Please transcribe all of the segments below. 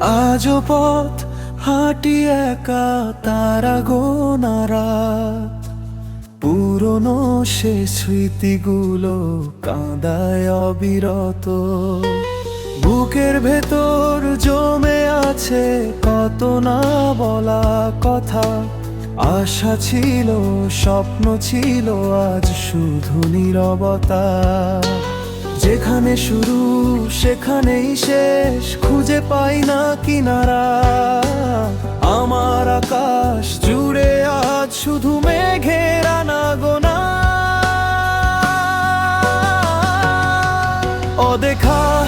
আজও পথ হাঁটি একা তারা গোনা রাত পুরনো সে স্মৃতিগুলো কাঁদায় অবিরত। বুকের ভেতর জমে আছে কত না বলা কথা। আশা ছিল, স্বপ্ন ছিল, আজ শুধু নীরবতা। যেখানে শুরু, সেখানেই শেষ। খুঁজে পাই না কিনারা। আমার আকাশ জুড়ে আজ শুধু মেঘের আনাগোনা। অদেখা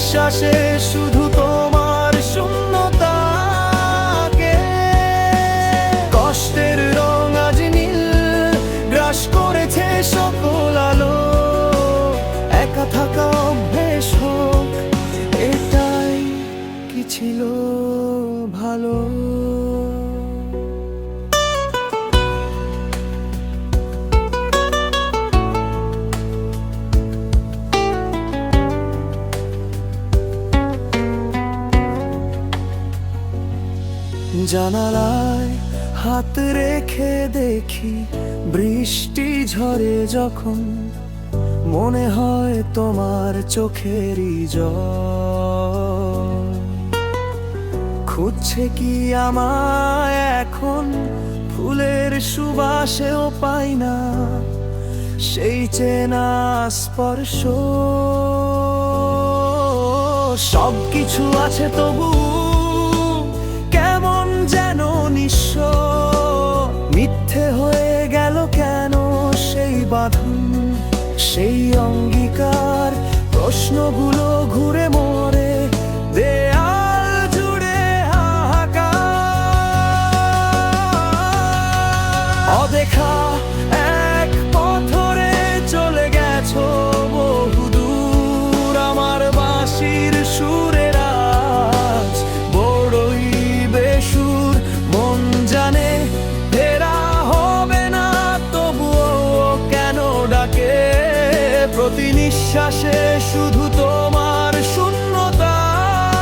নিঃশ্বাসে শুধু তোমার শূন্যতাকে। কষ্টের রং আজ নীল, গ্রাস করেছে সকল আলো। একা থাকা অভ্যেস হোক, এটাই কি ছিল জানালায় হাত রেখে দেখি, বৃষ্টি ঝরে যখন মনে হয় তোমার চোখেরই জল। খুঁজছে কি আমায় এখন? ফুলের সুবাসেও পাই না, সেই চেনা স্পর্শ। সব কিছু আছে তবু বাঁধন সেই অঙ্গীকার প্রশ্নগুলো ঘুরে প্রতি নিঃশ্বাসে শুধু তোমার শূন্যতাকে।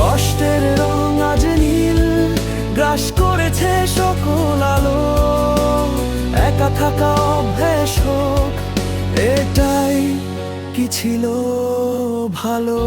কষ্টের রং আজ নীল, গ্রাস করেছে সকল আলো। একা থাকা অভ্যেস এটাই কি ছিল ভালো?